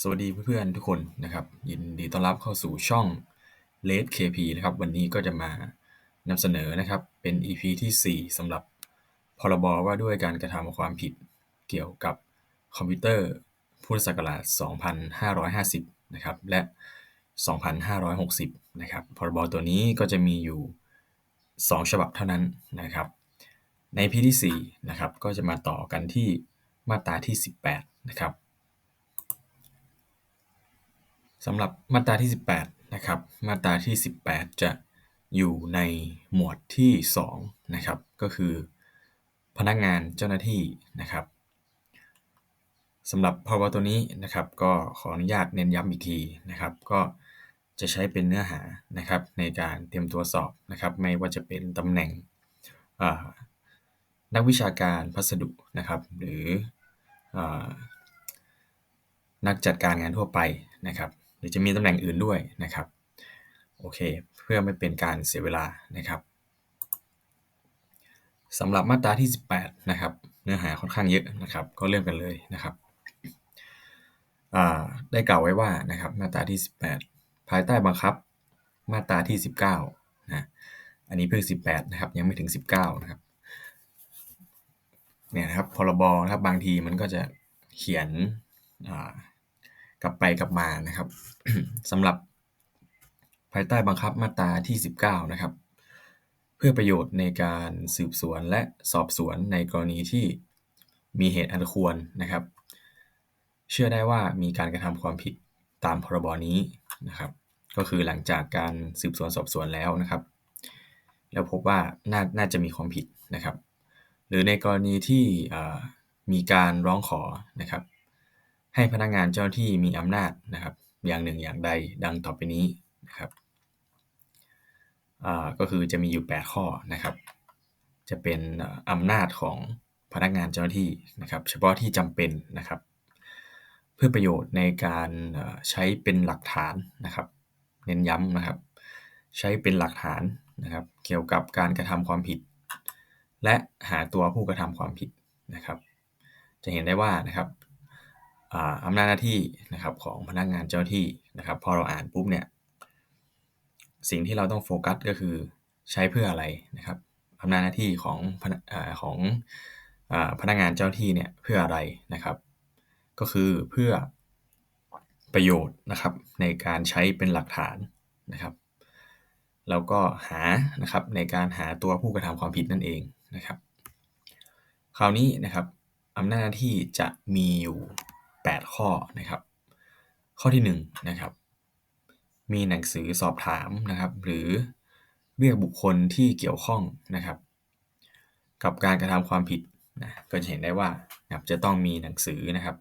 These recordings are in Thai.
สวัสดีเพื่อนๆทุกคนนะครับ ยินดีต้อนรับเข้าสู่ช่อง l e KP นะครับ วันนี้ก็จะมานำเสนอนะครับเป็น EP ที่ 4สำหรับพรบว่าด้วยการกระทำความผิดเกี่ยวกับคอมพิวเตอร์พุทธศักราช 2550 นะครับ และ 2560 นะครับ พรบตัวนี้ก็จะมีอยู่ 2 ฉบับเท่านั้นนะครับ ใน EP ที่4นะครับก็จะมาต่อกันที่มาตราที่ 18 นะครับ สำหรับมาตราที่ 18 นะครับ มาตราที่ 18 จะอยู่ในหมวดที่ 2 นะครับ ก็คือ พนักงานเจ้าหน้าที่นะครับสำหรับพรบตัวนี้นะครับ ก็ขออนุญาตเน้นย้ำอีกทีนะครับ ก็จะใช้เป็นเนื้อหานะครับ ในการเตรียมตัวสอบนะครับ ไม่ว่าจะเป็นตำแหน่งนักวิชาการพัสดุนะครับ หรืออนักจัดการงานทั่วไปนะครับ รือจะมีตำแหน่งอื่นด้วยนะครับโอเค เพื่อไม่เป็นการเสียเวลานะครับสำหรับมาตราที่ 18 นะครับ เนื้อหาค่อนข้างเยอะนะครับ ก็เริ่มกันเลยนะครับได้กล่าวไว้ว่านะครับมาตราที่ 18 ภายใต้บังคับมาตราที่ 19นะอันนี้เพิ่ง 18 นะครับ ยังไม่ถึง 19 นะครับเนี่ยนะครับพรบนะครับบางทีมันก็จะเขียน กลับไปกลับมานะครับสำหรับภายใต้บังคับมาตราที่ 19 นะครับ เพื่อประโยชน์ในการสืบสวนและสอบสวนในกรณีที่มีเหตุอันควรนะครับ เชื่อได้ว่ามีการกระทำความผิดตามพรบนี้นะครับ ก็คือหลังจากการสืบสวนสอบสวนแล้วนะครับ แล้วพบว่าน่าน่าจะมีความผิดนะครับ หรือในกรณีที่มีการร้องขอนะครับ ให้พนักงานเจ้าหน้าที่มีอำนาจนะครับ อย่างหนึ่งอย่างใดดังต่อไปนี้นะครับก็คือจะมีอยู่ 8 ข้อนะครับ จะเป็นอำนาจของพนักงานเจ้าหน้าที่นะครับ เฉพาะที่จำเป็นนะครับ เพื่อประโยชน์ในการใช้เป็นหลักฐานนะครับ เน้นย้ำนะครับ ใช้เป็นหลักฐานนะครับ เกี่ยวกับการกระทำความผิด และหาตัวผู้กระทำความผิดนะครับ จะเห็นได้ว่านะครับ อำนาจหน้าที่นะครับของพนักงานเจ้าที่นะครับพอเราอ่านปุ๊บเนี่ยสิ่งที่เราต้องโฟกัสก็คือใช้เพื่ออะไรนะครับอำนาจหน้าที่ของของพนักงานเจ้าที่เนี่ยเพื่ออะไรนะครับ ก็คือเพื่อประโยชน์นะครับในการใช้เป็นหลักฐานนะครับแล้วก็หานะครับในการหาตัวผู้กระทำความผิดนั่นเองนะครับ คราวนี้นะครับอำนาจหน้าที่จะมีอยู่ 8 ข้อนะครับ ข้อที่1นะครับมีหนังสือสอบถามนะครับ หรือเรียกบุคคลที่เกี่ยวข้องนะครับ กับการกระทำความผิดนะก็จะเห็นได้ว่านะครับจะต้องมีหนังสือนะครับ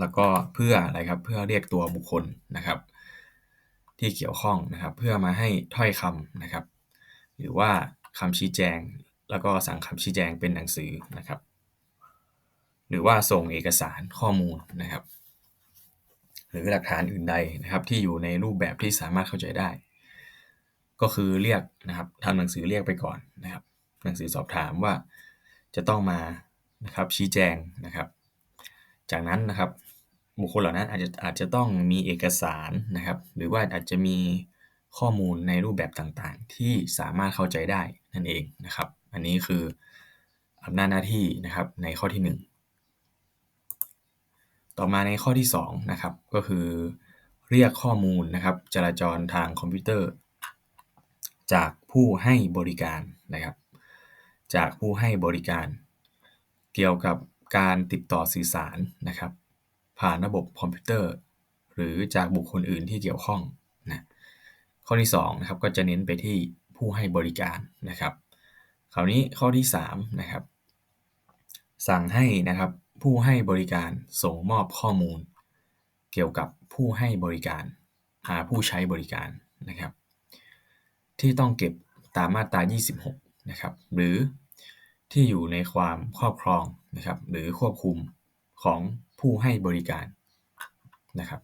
แล้วก็เพื่ออะไรครับเพื่อเรียกตัวบุคคลนะครับ ที่เกี่ยวข้องนะครับ เพื่อมาให้ถ้อยคำนะครับ หรือว่าคำชี้แจง แล้วก็สั่งคำชี้แจงเป็นหนังสือนะครับ หรือว่าส่งเอกสารข้อมูลนะครับ หรือหลักฐานอื่นใดนะครับ ที่อยู่ในรูปแบบที่สามารถเข้าใจได้ ก็คือเรียกนะครับทำหนังสือเรียกไปก่อนนะครับ หนังสือสอบถามว่าจะต้องมานะครับชี้แจงนะครับ จากนั้นนะครับบุคคลเหล่านั้นอาจจะอาจจะต้องมีเอกสารนะครับ หรือว่าอาจจะมีข้อมูลในรูปแบบต่างๆ ที่สามารถเข้าใจได้นั่นเองนะครับ อันนี้คืออำนาจหน้าที่นะครับในข้อที่ 1 ต่อมาในข้อที่2นะครับก็คือเรียกข้อมูลนะครับจราจรทางคอมพิวเตอร์ จากผู้ให้บริการนะครับ จากผู้ให้บริการ เกี่ยวกับการติดต่อสื่อสารนะครับ ผ่านระบบคอมพิวเตอร์ หรือจากบุคคลอื่นที่เกี่ยวข้องนะข้อที่2นะครับก็จะเน้นไปที่ผู้ให้บริการนะครับ คราวนี้ข้อที่3นะครับสั่งให้นะครับ ผู้ให้บริการส่งมอบข้อมูล เกี่ยวกับผู้ให้บริการ หาผู้ใช้บริการนะครับ ที่ต้องเก็บตามมาตรา 26 นะครับ หรือที่อยู่ในความครอบครองนะครับ หรือควบคุมของผู้ให้บริการนะครับ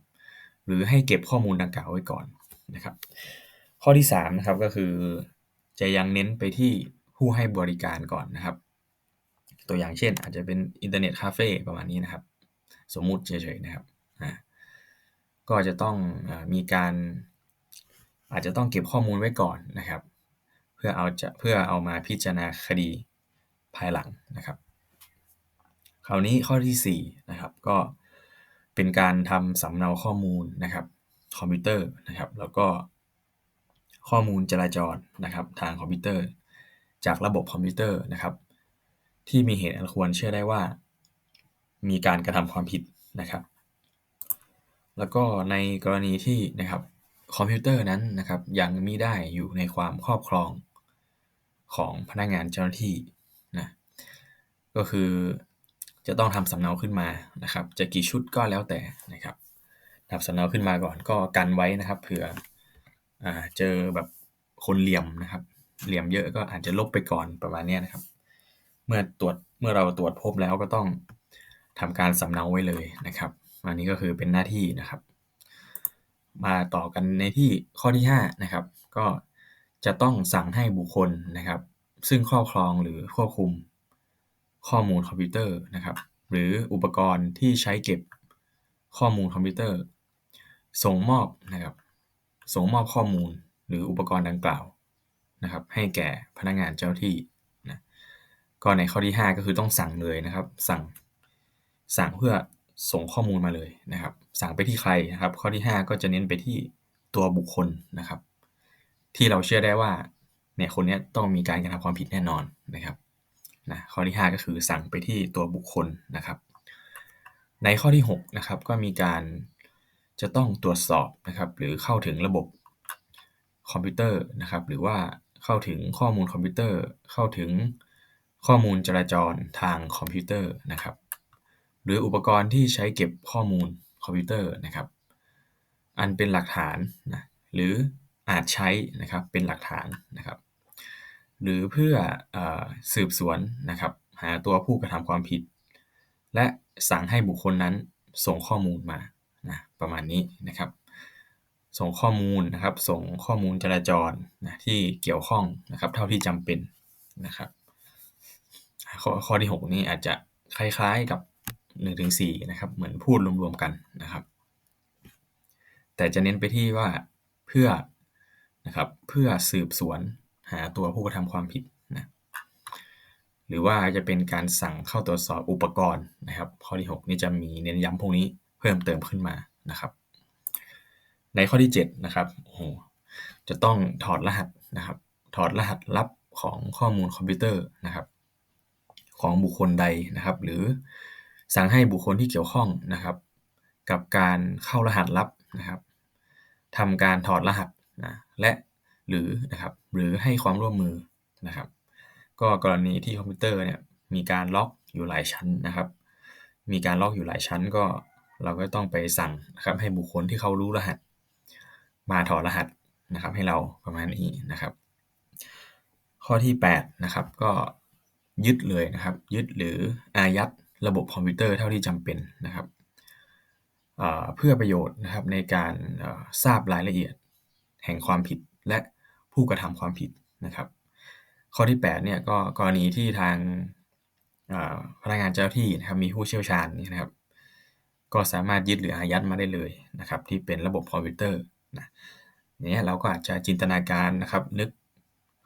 หรือให้เก็บข้อมูลดังกล่าวไว้ก่อนนะครับ ข้อที่3นะครับก็คือจะยังเน้นไปที่ผู้ให้บริการก่อนนะครับ ตัวอย่างเช่น อาจจะเป็นอินเทอร์เน็ตคาเฟ่ประมาณนี้นะครับ สมมุติเฉยๆนะครับก็จะต้องมีการอาจจะต้องเก็บข้อมูลไว้ก่อนนะครับ เพื่อเอาจะเพื่อเอามาพิจารณาคดีภายหลังนะครับ คราวนี้ข้อที่4นะครับก็เป็นการทำสำเนาข้อมูลนะครับคอมพิวเตอร์นะครับ แล้วก็ข้อมูลจราจรนะครับ ทางคอมพิวเตอร์ จากระบบคอมพิวเตอร์นะครับ ที่มีเหตุอันควรเชื่อได้ว่ามีการกระทำความผิดนะครับ แล้วก็ในกรณีที่นะครับคอมพิวเตอร์นั้นนะครับยังม่ได้อยู่ในความครอบครองของพนักงานเจ้าหน้าที่นะก็คือจะต้องทำสำเนาขึ้นมานะครับ จะกี่ชุดก็แล้วแต่นะครับทำสำเนาขึ้นมาก่อนก็กันไว้นะครับเผื่ออเจอแบบคนเหลี่ยมนะครับ เหลี่ยมเยอะก็อาจจะลบไปก่อนประมาณนี้นะครับ เมื่อตรวจเมื่อเราตรวจพบแล้วก็ต้องทำการสำเนาไว้เลยนะครับอันนี้ก็คือเป็นหน้าที่นะครับ มาต่อกันในที่ข้อที่5นะครับ ก็จะต้องสั่งให้บุคคลนะครับ ซึ่งครอบครองหรือควบคุมข้อมูลคอมพิวเตอร์นะครับ หรืออุปกรณ์ที่ใช้เก็บข้อมูลคอมพิวเตอร์ ส่งมอบนะครับ ส่งมอบข้อมูลหรืออุปกรณ์ดังกล่าวนะครับ ให้แก่พนักงานเจ้าที่ ก็ในข้อที่ 5 ก็คือต้องสั่งเลยนะครับ สั่งสั่งเพื่อส่งข้อมูลมาเลยนะครับ สั่งไปที่ใครนะครับ ข้อที่ 5 ก็จะเน้นไปที่ตัวบุคคลนะครับ ที่เราเชื่อได้ว่าเนี่ยคนนี้ต้องมีการกระทำความผิดแน่นอนนะครับนะข้อที่ 5 ก็คือสั่งไปที่ตัวบุคคลนะครับ ในข้อที่6นะครับก็มีการจะต้องตรวจสอบนะครับ หรือเข้าถึงระบบคอมพิวเตอร์นะครับ หรือว่าเข้าถึงข้อมูลคอมพิวเตอร์ เข้าถึง ข้อมูลจราจรทางคอมพิวเตอร์นะครับ หรืออุปกรณ์ที่ใช้เก็บข้อมูลคอมพิวเตอร์นะครับ อันเป็นหลักฐานนะหรืออาจใช้นะครับเป็นหลักฐานนะครับ หรือเพื่ออสืบสวนนะครับหาตัวผู้กระทำความผิด และสั่งให้บุคคลนั้นส่งข้อมูลมานะประมาณนี้นะครับ ส่งข้อมูลนะครับ ส่งข้อมูลจราจรนะที่เกี่ยวข้องนะครับ เท่าที่จำเป็นนะครับ ข้อข้อที่ 6 นี้อาจจะคล้ายๆกับ1ถึง4นะครับ เหมือนพูดรวมๆกันนะครับ แต่จะเน้นไปที่ว่าเพื่อนะครับเพื่อสืบสวนหาตัวผู้กระทำความผิดนะหรือว่าจะเป็นการสั่งเข้าตรวจสอบอุปกรณ์นะครับ ข้อที่ 6 นี่จะมีเน้นย้ำพวกนี้เพิ่มเติมขึ้นมานะครับ ในข้อที่ 7 นะครับโอ้โหจะต้องถอดรหัสนะครับ ถอดรหัสลับของข้อมูลคอมพิวเตอร์นะครับ ของบุคคลใดนะครับ หรือสั่งให้บุคคลที่เกี่ยวข้องนะครับ กับการเข้ารหัสลับนะครับทำการถอดรหัสนะและหรือนะครับหรือให้ความร่วมมือนะครับ ก็กรณีที่คอมพิวเตอร์เนี่ยมีการล็อกอยู่หลายชั้นนะครับ มีการล็อกอยู่หลายชั้นก็เราก็ต้องไปสั่งนะครับให้บุคคลที่เขารู้รหัส มาถอดรหัสนะครับให้เราประมาณนี้นะครับ ข้อที่8นะครับก็ ยึดเลยนะครับ ยึดหรืออายัดระบบคอมพิวเตอร์เท่าที่จำเป็นนะครับเพื่อประโยชน์นะครับในการทราบรายละเอียดแห่งความผิดและผู้กระทำความผิดนะครับ ข้อที่8เนี่ยก็กรณีที่ทางพนักงานเจ้าที่นะครับมีผู้เชี่ยวชาญนะครับ ก็สามารถยึดหรืออายัดมาได้เลยนะครับ ที่เป็นระบบคอมพิวเตอร์นะเนี่ยเราก็อาจจะจินตนาการนะครับ นึก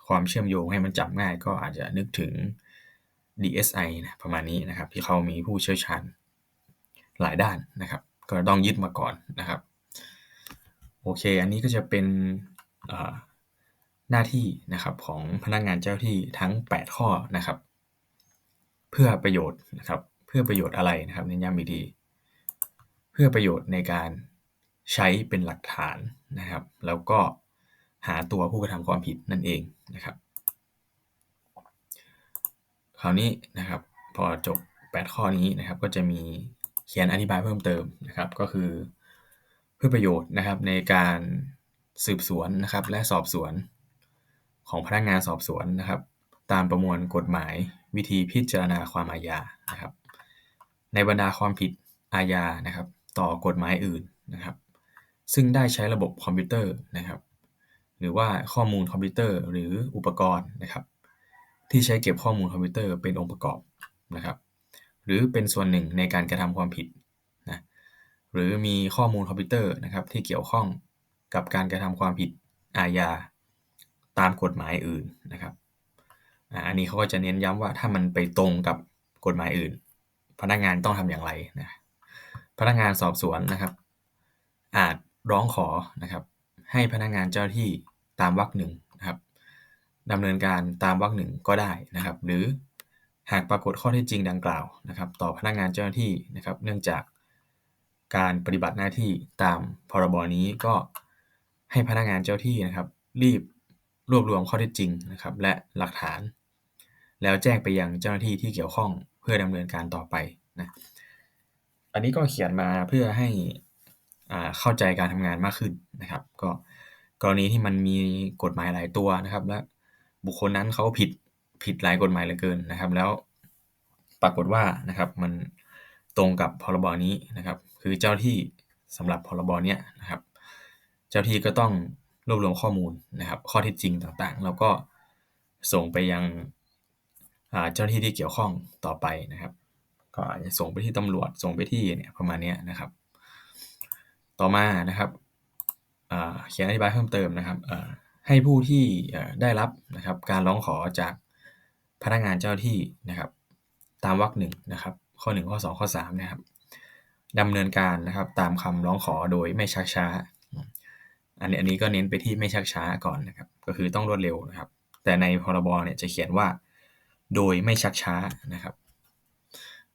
ความเชื่อมโยงให้มันจับง่าย ก็อาจจะนึกถึง DSI นะประมาณนี้นะครับ ที่เขามีผู้เชี่ยวชาญหลายด้านนะครับ ก็ต้องยึดมาก่อนนะครับ โอเค อันนี้ก็จะเป็นหน้าที่นะครับของพนักงานเจ้าที่ทั้ง 8 ข้อนะครับ เพื่อประโยชน์นะครับ เพื่อประโยชน์อะไรนะครับเน้นย้ำอีกทีเพื่อประโยชน์ในการใช้เป็นหลักฐานนะครับ แล้วก็หาตัวผู้กระทำความผิดนั่นเองนะครับ ราวนี้นะครับพอจบ 8 ข้อนี้นะครับก็จะมีเขียนอธิบายเพิ่มเติมนะครับ ก็คือ เพื่อประโยชน์นะครับในการสืบสวนนะครับและสอบสวนของพนักงานสอบสวนนะครับ ตามประมวลกฎหมายวิธีพิจารณาความอาญานะครับ ในบรรดาความผิดอาญานะครับ ต่อกฎหมายอื่นนะครับ ซึ่งได้ใช้ระบบคอมพิวเตอร์นะครับ หรือว่าข้อมูลคอมพิวเตอร์หรืออุปกรณ์นะครับ ที่ใช้เก็บข้อมูลคอมพิวเตอร์เป็นองค์ประกอบนะครับหรือเป็นส่วนหนึ่งในการกระทำความผิดนะหรือมีข้อมูลคอมพิวเตอร์นะครับที่เกี่ยวข้องกับการกระทำความผิดอาญาตามกฎหมายอื่นนะครับอันนี้เขาก็จะเน้นย้ำว่าถ้ามันไปตรงกับกฎหมายอื่น พนักงานต้องทำอย่างไรนะพนักงานสอบสวนนะครับ อาจร้องขอนะครับให้พนักงานเจ้าที่ตามวรรคหนึ่ง ดำเนินการตามวรรคหนึ่งก็ได้นะครับ หรือหากปรากฏข้อเท็จจริงดังกล่าวนะครับ ต่อพนักงานเจ้าหน้าที่นะครับ เนื่องจากการปฏิบัติหน้าที่ตามพรบนี้ก็ให้พนักงานเจ้าที่นะครับ รีบรวบรวมข้อเท็จจริงนะครับ และหลักฐาน แล้วแจ้งไปยังเจ้าหน้าที่ที่เกี่ยวข้องเพื่อดำเนินการต่อไปนะอันนี้ก็เขียนมาเพื่อให้เข้าใจการทำงานมากขึ้นนะครับ ก็กรณีที่มันมีกฎหมายหลายตัวนะครับ และ บุคคลนั้นเขาผิดผิดหลายกฎหมายเหลือเกินนะครับ แล้วปรากฏว่านะครับมันตรงกับพรบนี้นะครับ คือเจ้าที่สำหรับพรบเนี้ยนะครับ เจ้าที่ก็ต้องรวบรวมข้อมูลนะครับ ข้อเท็จจริงต่างๆ แล้วก็ส่งไปยังเจ้าที่ที่เกี่ยวข้องต่อไปนะครับ ก็อาจจะส่งไปที่ตำรวจส่งไปที่เนี่ยประมาณนี้นะครับ ต่อมานะครับเขียนอธิบายเพิ่มเติมนะครับ ให้ผู้ที่ได้รับนะครับการร้องขอจากพนักงานเจ้าที่นะครับ ตามวรรคหนึ่งนะครับข้อ 1 ข้อ 2 ข้อ3นะครับดำเนินการนะครับตามคำร้องขอโดยไม่ชักช้า อันนี้อันนี้ก็เน้นไปที่ไม่ชักช้าก่อนนะครับ ก็คือต้องรวดเร็วนะครับ แต่ในพรบเนี่ยจะเขียนว่า โดยไม่ชักช้านะครับ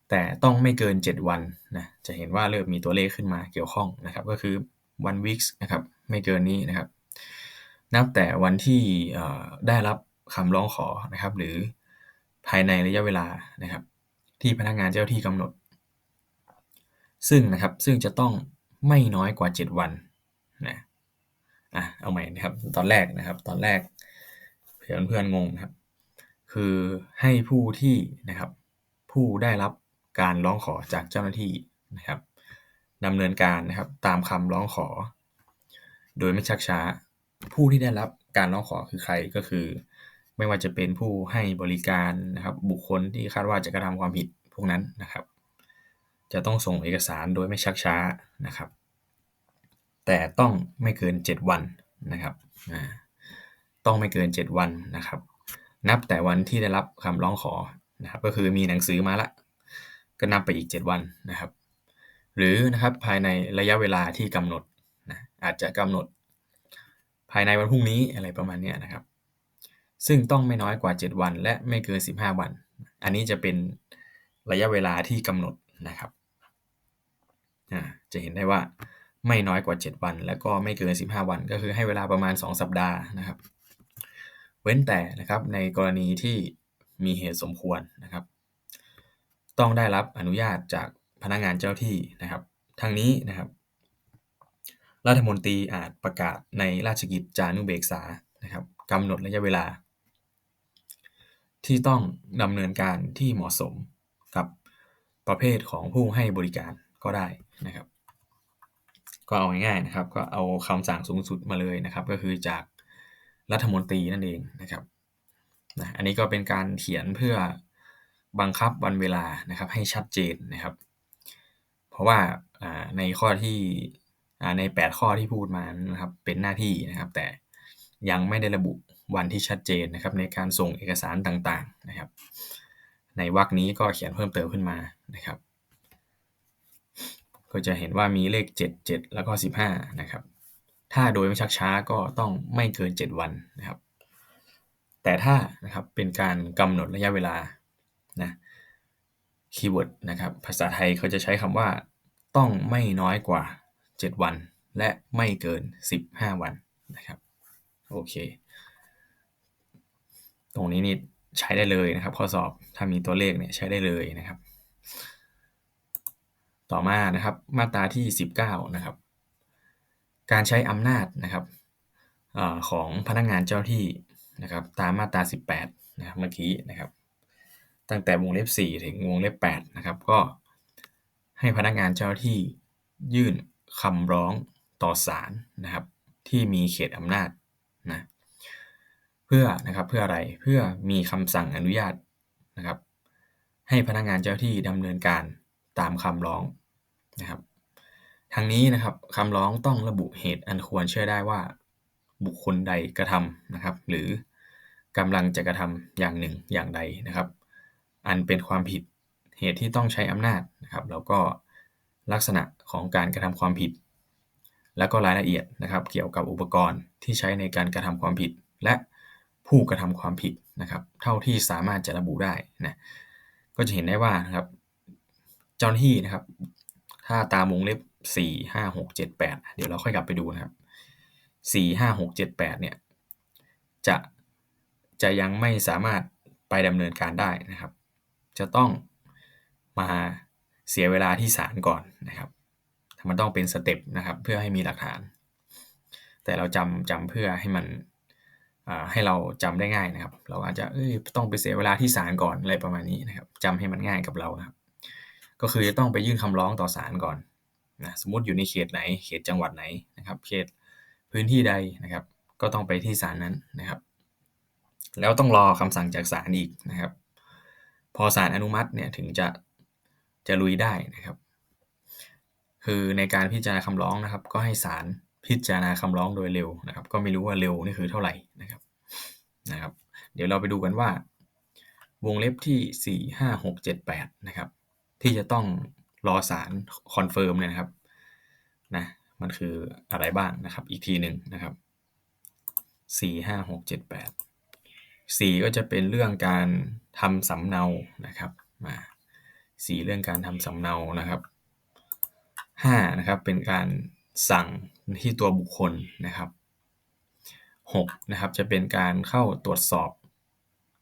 แต่ต้องไม่เกิน 7 วันนะจะเห็นว่าเริ่มมีตัวเลขขึ้นมาเกี่ยวข้องนะครับ ก็คือ one weeks นะครับไม่เกินนี้นะครับ นับแต่วันที่ได้รับคำร้องขอนะครับ หรือภายในระยะเวลานะครับ ที่พนักงานเจ้าที่กำหนด ซึ่งนะครับซึ่งจะต้องไม่น้อยกว่า 7 วันนะอะเอาใหม่นะครับ ตอนแรกนะครับ ตอนแรกเพื่อนเพื่อนงงนะครับ คือให้ผู้ที่นะครับ ผู้ได้รับการร้องขอจากเจ้าหน้าที่นะครับดำเนินการนะครับตามคำร้องขอ โดยไม่ชักช้า ผู้ที่ได้รับการร้องขอคือใคร ก็คือ ไม่ว่าจะเป็นผู้ให้บริการนะครับ บุคคลที่คาดว่าจะกระทำความผิดพวกนั้นนะครับ จะต้องส่งเอกสารโดยไม่ชักช้านะครับ แต่ต้องไม่เกิน 7 วันนะครับต้องไม่เกิน 7 วันนะครับ นับแต่วันที่ได้รับคำร้องขอนะครับ ก็คือมีหนังสือมาละก็นับไปอีก 7 วันนะครับ หรือนะครับภายในระยะเวลาที่กำหนดนะอาจจะกำหนด ภายในวันพรุ่งนี้อะไรประมาณนี้นะครับ ซึ่งต้องไม่น้อยกว่า 7 วัน และไม่เกิน 15 วัน อันนี้จะเป็นระยะเวลาที่กำหนดนะครับจะเห็นได้ว่าไม่น้อยกว่า 7 วัน และก็ไม่เกิน 15 วัน ก็คือให้เวลาประมาณ 2 สัปดาห์นะครับ เว้นแต่นะครับในกรณีที่มีเหตุสมควรนะครับ ต้องได้รับอนุญาตจากพนักงานเจ้าที่นะครับทั้งนี้นะครับ รัฐมนตรีอาจประกาศในราชกิจจานุเบกษานะครับกำหนดระยะเวลา ที่ต้องดำเนินการที่เหมาะสมกับประเภทของผู้ให้บริการก็ได้นะครับ ก็เอาง่ายๆนะครับ ก็เอาคำสั่งสูงสุดมาเลยนะครับ ก็คือจากรัฐมนตรีนั่นเองนะครับนะอันนี้ก็เป็นการเขียนเพื่อบังคับวันเวลานะครับให้ชัดเจนนะครับ เพราะว่าในข้อที่ ใน 8 ข้อที่พูดมานะครับเป็นหน้าที่นะครับ แต่ยังไม่ได้ระบุวันที่ชัดเจนนะครับ ในการส่งเอกสารต่างๆนะครับ ในวรรคนี้ก็เขียนเพิ่มเติมขึ้นมานะครับ ก็จะเห็นว่ามีเลข 7 7 แล้วก็ 15 นะครับ ถ้าโดยไม่ชักช้าก็ต้องไม่เกิน 7 วันนะครับ แต่ถ้านะครับเป็นการกำหนดระยะเวลานะคีย์เวิร์ดนะครับ ภาษาไทยเขาจะใช้คำว่าต้องไม่น้อยกว่า 7 วัน และไม่เกิน 15 วันนะครับโอเค ตรงนี้นี่ใช้ได้เลยนะครับ ข้อสอบถ้ามีตัวเลขเนี่ยใช้ได้เลยนะครับ ต่อมานะครับมาตราที่ 19 นะครับ การใช้อำนาจนะครับอของพนักงงานเจ้าที่นะครับ ตามมาตรา 18 นะครับเมื่อกี้นะครับ ตั้งแต่วงเล็บ 4 ถึงวงเล็บ 8 นะครับ ก็ให้พนักงานเจ้าที่ยื่น คำร้องต่อศาลนะครับ ที่มีเขตอำนาจนะเพื่อนะครับเพื่ออะไรเพื่อมีคำสั่งอนุญาตนะครับ ให้พนักงานเจ้าที่ดำเนินการตามคำร้องนะครับททั้งนี้นะครับคำร้องต้องระบุเหตุอันควรเชื่อได้ว่า บุคคลใดกระทำนะครับ หรือกำลังจะกระทำอย่างหนึ่งอย่างใดนะครับ อันเป็นความผิดเหตุที่ต้องใช้อำนาจนะครับ แล้วก็ ลักษณะของการกระทำความผิด แล้วก็รายละเอียดนะครับ เกี่ยวกับอุปกรณ์ที่ใช้ในการกระทำความผิด และผู้กระทำความผิดนะครับ เท่าที่สามารถจะระบุได้นะก็จะเห็นได้ว่านะครับเจ้าหน้าที่นะครับ ถ้าตามวงเล็บสี่ห้าหกเจ็ดแปดเดี๋ยวเราค่อยกลับไปดูนะครับสี่ห้าหกเจ็ดแปดเนี่ยจะจะยังไม่สามารถไปดำเนินการได้นะครับ จะต้องมา เสียเวลาที่ศาลก่อนนะครับมันต้องเป็นสเต็ปนะครับ เพื่อให้มีหลักฐาน แต่เราจำจำเพื่อให้มันให้เราจำได้ง่ายนะครับ เราอาจจะต้องไปเสียเวลาที่ศาลก่อนอะไรประมาณนี้นะครับจำให้มันง่ายกับเรานะครับ ก็คือจะต้องไปยื่นคำร้องต่อศาลก่อนนะสมมติอยู่ในเขตไหน เขตจังหวัดไหนนะครับ เขตพื้นที่ใดนะครับ ก็ต้องไปที่ศาลนั้นนะครับ แล้วต้องรอคำสั่งจากศาลอีกนะครับ พอศาลอนุมัติเนี่ยถึงจะ จะลุยได้นะครับ คือในการพิจารณาคำร้องนะครับ ก็ให้ศาลพิจารณาคำร้องโดยเร็วนะครับ ก็ไม่รู้ว่าเร็วนี่คือเท่าไหร่นะครับนะครับ เดี๋ยวเราไปดูกันว่า วงเล็บที่ 4 5 6 7 8 นะครับ ที่จะต้องรอสารคอนเฟิร์มเนี่ยนะครับนะมันคืออะไรบ้างนะครับ อีกทีหนึ่งนะครับ 4 5 6 7 8 4 ก็จะเป็นเรื่องการทำสำเนานะครับมา 4 เรื่องการทำสำเนานะครับ5นะครับเป็นการสั่งที่ตัวบุคคลนะครับ6นะครับจะเป็นการเข้าตรวจสอบ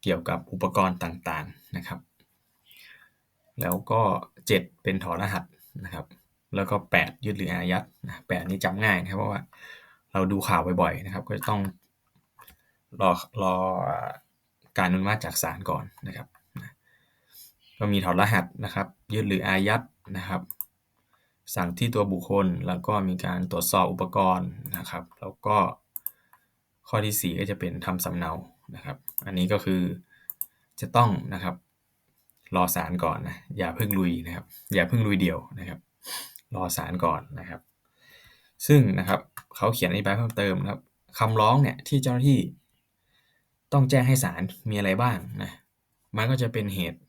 เกี่ยวกับอุปกรณ์ต่างๆนะครับ แล้วก็ 7 เป็นถอดรหัสนะครับ แล้วก็ 8 ยึดหรืออายัดนะแนี้จำง่ายนะครับเพราะว่าเราดูข่าวบ่อยๆนะครับ ก็ต้องรอรอการอนุมัติจากศาลก่อนนะครับ ก็มีถอดรหัสนะครับ ยึดหรืออายัดนะครับ สั่งที่ตัวบุคคลแล้วก็มีการตรวจสอบอุปกรณ์นะครับ แล้วก็ข้อที่ 4 ก็จะเป็นทำสำเนานะครับ อันนี้ก็คือจะต้องนะครับ รอสารก่อนนะอย่าเพิ่งลุยนะครับ อย่าเพิ่งลุยเดียวนะครับ รอสารก่อนนะครับ ซึ่งนะครับเขาเขียนอธิบายเพิ่มเติมนะครับคำร้องเนี่ยที่เจ้าหน้าที่ต้องแจ้งให้ศาลมีอะไรบ้างนะ มันก็จะเป็นเหตุ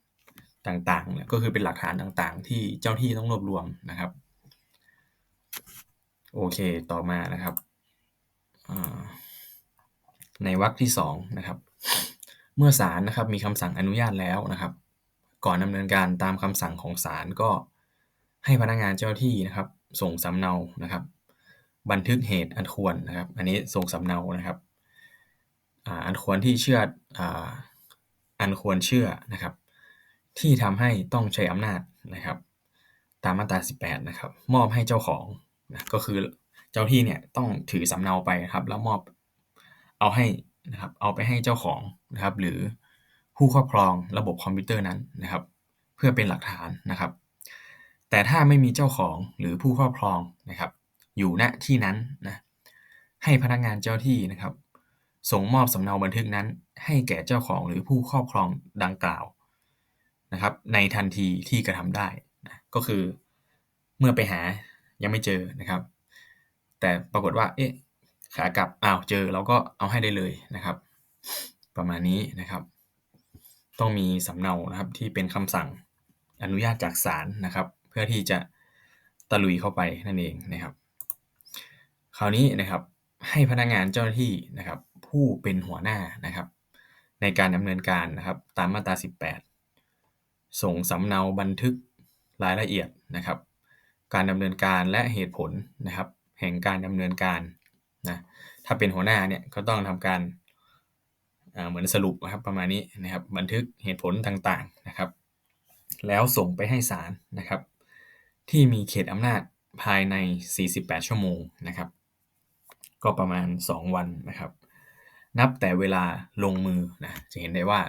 ต่างๆก็คือเป็นหลักฐานต่างๆ ที่เจ้าที่ต้องรวบรวมนะครับโอเคต่อมานะครับในวรรคที่2นะครับเมื่อศาลนะครับมีคำสั่งอนุญาตแล้วนะครับ ก่อนดำเนินการตามคำสั่งของศาลก็ให้พนักงานเจ้าที่นะครับ ส่งสำเนานะครับ บันทึกเหตุอันควรนะครับ อันนี้ส่งสำเนานะครับอันควรที่เชื่ออันควรเชื่อนะครับ ที่ทำให้ต้องใช้อำนาจนะครับ ตามมาตรา 18 นะครับ มอบให้เจ้าของนะก็คือเจ้าที่เนี่ยต้องถือสำเนาไปครับ แล้วมอบเอาให้นะครับเอาไปให้เจ้าของนะครับ หรือผู้ครอบครองระบบคอมพิวเตอร์นั้นนะครับ เพื่อเป็นหลักฐานนะครับ แต่ถ้าไม่มีเจ้าของหรือผู้ครอบครองนะครับ อยู่ณที่นั้นนะให้พนักงานเจ้าที่นะครับ ส่งมอบสำเนาบันทึกนั้น ให้แก่เจ้าของหรือผู้ครอบครองดังกล่าว นะครับ ในทันทีที่กระทำได้นะก็คือเมื่อไปหายังไม่เจอนะครับ แต่ปรากฏว่า เอ๊ะขากลับอ้าวเจอเราก็เอาให้ได้เลยนะครับ ประมาณนี้นะครับ ต้องมีสำเนานะครับที่เป็นคำสั่งอนุญาตจากศาลนะครับ เพื่อที่จะตะลุยเข้าไปนั่นเองนะครับ คราวนี้นะครับให้พนักงานเจ้าหน้าที่นะครับ ผู้เป็นหัวหน้านะครับ ในการดำเนินการนะครับ ตามมาตรา 18 ส่งสำเนาบันทึกรายละเอียดนะครับ การดำเนินการและเหตุผลนะครับ แห่งการดำเนินการนะถ้าเป็นหัวหน้าเนี่ยก็ต้องทำการเหมือนสรุปนะครับประมาณนี้นะครับ บันทึกเหตุผลต่างๆนะครับ แล้วส่งไปให้ศาลนะครับ ที่มีเขตอำนาจภายใน 48 ชั่วโมงนะครับ ก็ประมาณ 2 วันนะครับ นับแต่เวลาลงมือนะจะเห็นได้ว่า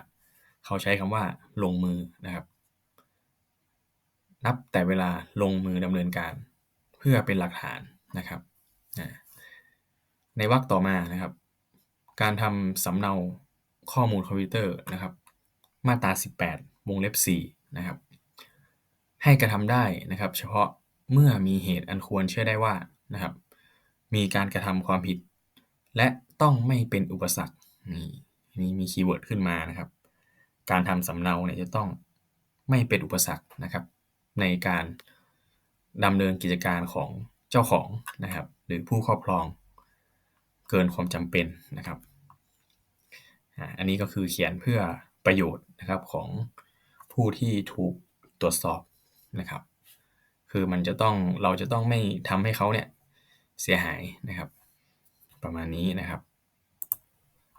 เขาใช้คำว่าลงมือนะครับ นับแต่เวลาลงมือดำเนินการ เพื่อเป็นหลักฐานนะครับในวรรคต่อมานะครับ การทำสำเนาข้อมูลคอมพิวเตอร์นะครับ มาตรา 18 วงเล็บ 4 นะครับ ให้กระทำได้นะครับ เฉพาะเมื่อมีเหตุอันควรเชื่อได้ว่านะครับ มีการกระทำความผิด และต้องไม่เป็นอุปสรรคนี่นี่มีคีย์เวิร์ดขึ้นมานะครับ การทำสำเนาเนี่ยจะต้องไม่เป็นอุปสรรคนะครับ ในการดำเนินกิจการของเจ้าของนะครับ หรือผู้ครอบครองเกินความจำเป็นนะครับ อันนี้ก็คือเขียนเพื่อประโยชน์นะครับของผู้ที่ถูกตรวจสอบนะครับ คือมันจะต้องเราจะต้องไม่ทำให้เขาเนี่ยเสียหายนะครับ ประมาณนี้นะครับ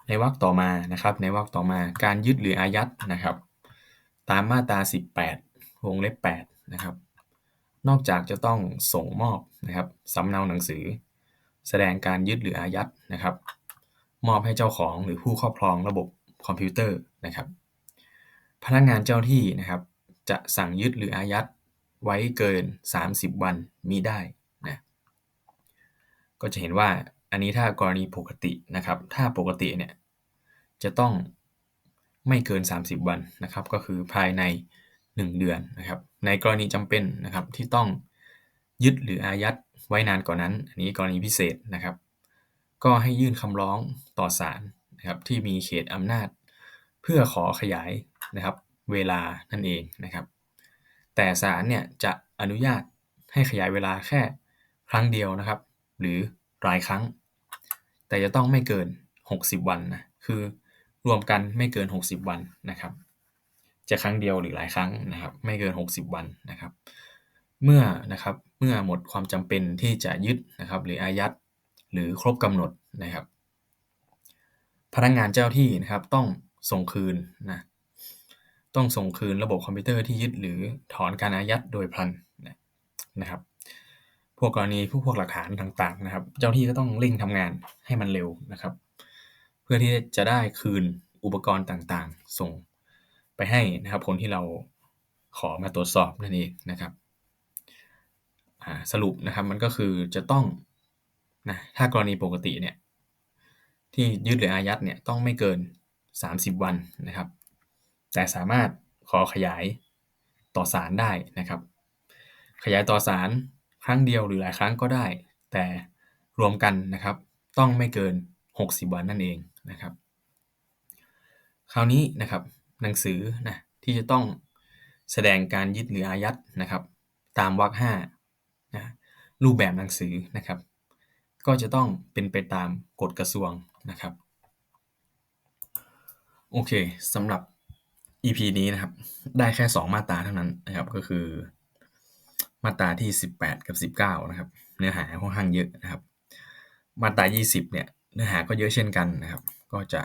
ในวรรคต่อมานะครับ ในวรรคต่อมาการยึดหรืออายัดนะครับ ตามมาตรา 18 วงเล็บ8 นะครับ นอกจากจะต้องส่งมอบนะครับสำเนาหนังสือ แสดงการยึดหรืออายัดนะครับ มอบให้เจ้าของหรือผู้ครอบครองระบบคอมพิวเตอร์นะครับ พนักงานเจ้าที่นะครับ จะสั่งยึดหรืออายัดไว้เกิน 30 วันมีได้นะก็จะเห็นว่าอันนี้ถ้ากรณีปกตินะครับ ถ้าปกติเนี่ยจะต้องไม่เกิน 30 วันนะครับ ก็คือภายใน 1 เดือนนะครับ ในกรณีจำเป็นนะครับที่ต้องยึดหรืออายัดไว้นานกว่านนั้น อันนี้กรณีพิเศษนะครับ ก็ให้ยื่นคำร้องต่อศาลนะครับที่มีเขตอำนาจ เพื่อขอขยายนะครับเวลานั่นเองนะครับ แต่ศาลเนี่ยจะอนุญาตให้ขยายเวลาแค่ครั้งเดียวนะครับ หรือหลายครั้ง แต่จะต้องไม่เกิน 60 วันนะคือรวมกันไม่เกิน 60 วันนะครับ จะครั้งเดียวหรือหลายครั้งนะครับ ไม่เกิน 60 วันนะครับ เมื่อนะครับเมื่อหมดความจำเป็นที่จะยึดนะครับ หรืออายัดหรือครบกำหนดนะครับ พนักงานเจ้าที่นะครับต้องส่งคืนนะต้องส่งคืนระบบคอมพิวเตอร์ที่ยึดหรือถอนการอายัดโดยพลันนะครับ พวกกรณีผู้พวกหลักฐานต่างๆนะครับ เจ้าที่ก็ต้องเร่งทำงานให้มันเร็วนะครับ เพื่อที่จะได้คืนอุปกรณ์ต่างๆ ส่ง ให้นะครับ คนที่เราขอมาตรวจสอบนั่นเองนะครับสรุปนะครับมันก็คือจะต้องนะถ้ากรณีปกติเนี่ยที่ยึดหรืออายัดเนี่ยต้องไม่เกิน 30 วันนะครับ แต่สามารถขอขยายต่อสารได้นะครับ ขยายต่อสารครั้งเดียวหรือหลายครั้งก็ได้ แต่รวมกันนะครับ ต้องไม่เกิน 60 วันนั่นเองนะครับ คราวนี้นะครับ หนังสือนะที่จะต้องแสดงการยึดหรืออายัดนะครับตามวรรคห้านะรูปแบบหนังสือนะครับ ก็จะต้องเป็นไปตามกฎกระทรวงนะครับโอเคสำหรับ EP นี้นะครับ ได้แค่ 2 มาตราเท่านั้นนะครับก็คือมาตราที่ 18 กับ 19 นะครับ เนื้อหาค่อนข้างเยอะนะครับ มาตรา 20 เนี่ยเนื้อหาก็เยอะเช่นกันนะครับ ก็จะ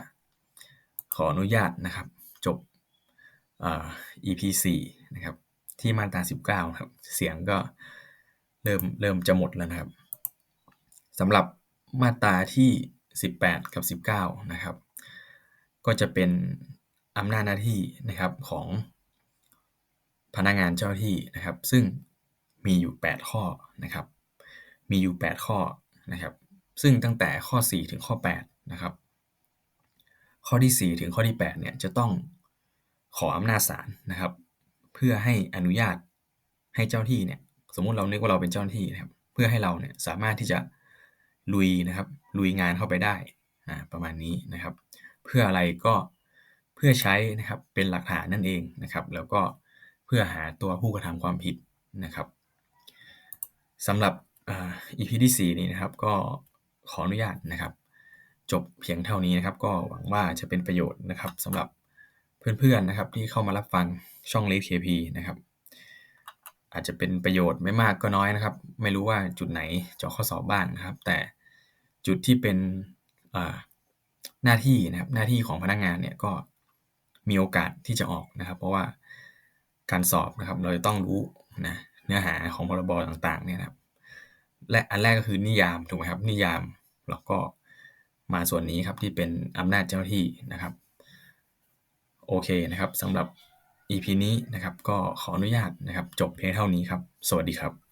ขออนุญาตนะครับ จบ EP 4นะครับ ที่มาตรา19 ครับ เสียงก็เริ่มเริ่มจะหมดแล้วนะครับสำหรับมาตราที่ 18 กับ 19 นะครับ ก็จะเป็นอำนาจหน้าที่นะครับของพนักงานเจ้าที่นะครับ ซึ่งมีอยู่ 8 ข้อนะครับ มีอยู่ 8 ข้อนะครับ ซึ่งตั้งแต่ข้อ 4 ถึงข้อ 8 นะครับ ข้อที่ 4 ถึงข้อที่8เนี่ยจะต้องขออำนาจศาลนะครับ เพื่อให้อนุญาตให้เจ้าที่เนี่ยสมมุติเรานึกว่าเราเป็นเจ้าหน้าที่นะครับ เพื่อให้เราเนี่ยสามารถที่จะลุยนะครับลุยงานเข้าไปได้อ่าประมาณนี้นะครับ เพื่ออะไรก็เพื่อใช้นะครับเป็นหลักฐานนั่นเองนะครับ แล้วก็เพื่อหาตัวผู้กระทำความผิดนะครับสำหรับอีพีที่ 4 นี้นะครับ ก็ขออนุญาตนะครับ จบเพียงเท่านี้นะครับ ก็หวังว่าจะเป็นประโยชน์นะครับสำหรับเพื่อนๆนะครับที่เข้ามารับฟังช่องเลเคพีนะครับ อาจจะเป็นประโยชน์ไม่มากก็น้อยนะครับ ไม่รู้ว่าจุดไหนเจาะข้อสอบบ้างนะครับ แต่จุดที่เป็นหน้าที่นะครับหน้าที่ของพนักงานเนี่ยก็มีโอกาสที่จะออกนะครับ เพราะว่าการสอบนะครับ เราจะต้องรู้นะเนื้อหาของพรบต่างๆเนี่ยนะครับและอันแรกก็คือนิยามถูกไหมครับ นิยามแล้วก็ มาส่วนนี้ครับที่เป็นอำนาจเจ้าที่นะครับ โอเคนะครับสำหรับ EP นี้นะครับก็ขออนุญาตนะครับ จบเพียงเท่านี้ครับ สวัสดีครับ